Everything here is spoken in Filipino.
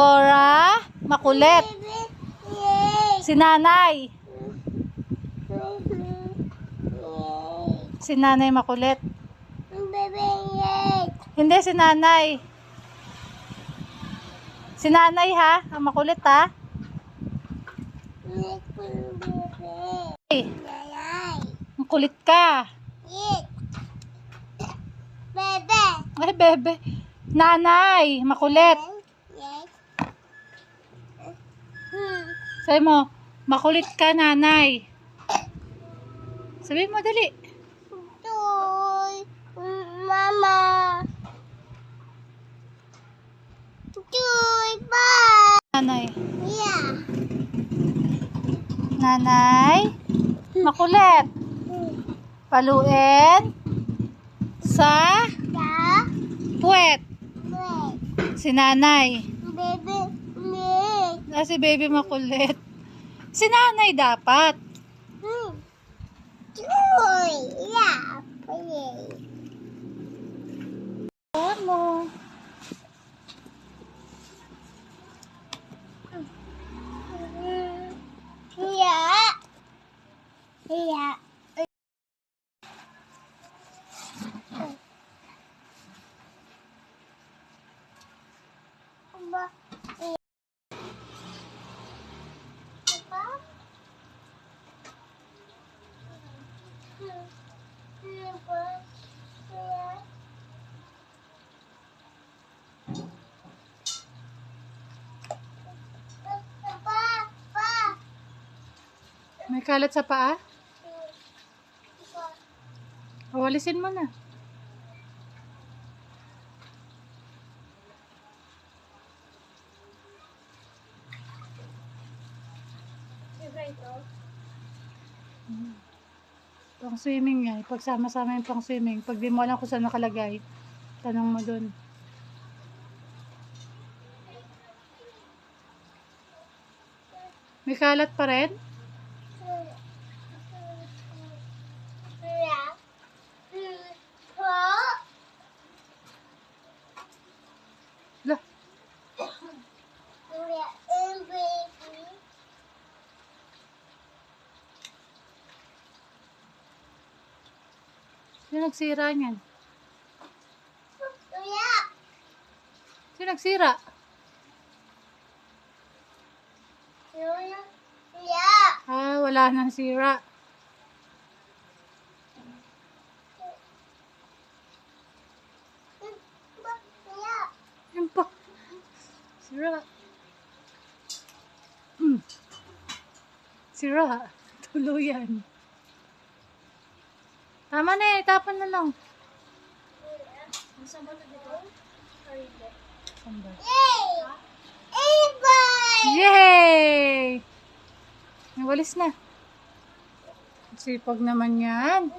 Cora, makulit. Si nanay. Si nanay makulit. Hindi, si nanay. Si nanay ha, ang makulit ha. Ay, ang kulit ka. Bebe. Ay, bebe. Nanay, makulit. Hmm. Sabi mo, makulit ka, nanay. Sabi mo, dali. Toy. Mama. Toy. Bye. Nanay. Yeah. Nanay, makulit. Paluin sa puwet. Si nanay. Bebe. Ah, si baby makulit. Si nanay dapat. Hmm. Toy. Yeah. Mo. Yeah. Yeah. Ba. Ba. Pa, pa. May kalat sa paa? Pa. Awalisin mo na. Pang swimming nga. Pagsama-sama yung pang swimming. Pag di mo alam kung saan nakalagay, tanong mo dun. May kalat pa rin? Lah, Yeah. And baby. Sino nagsira niyan? Yeah. Sino nagsira? Yeah. Ah, wala nang sira. Yeah. Yan pa. Sira. Hmm. Sira. Tuluyan. Tama na eh. Tapon na lang. Saan ba? Yay! Everybody! Yay! May walis na. Sipag naman yan.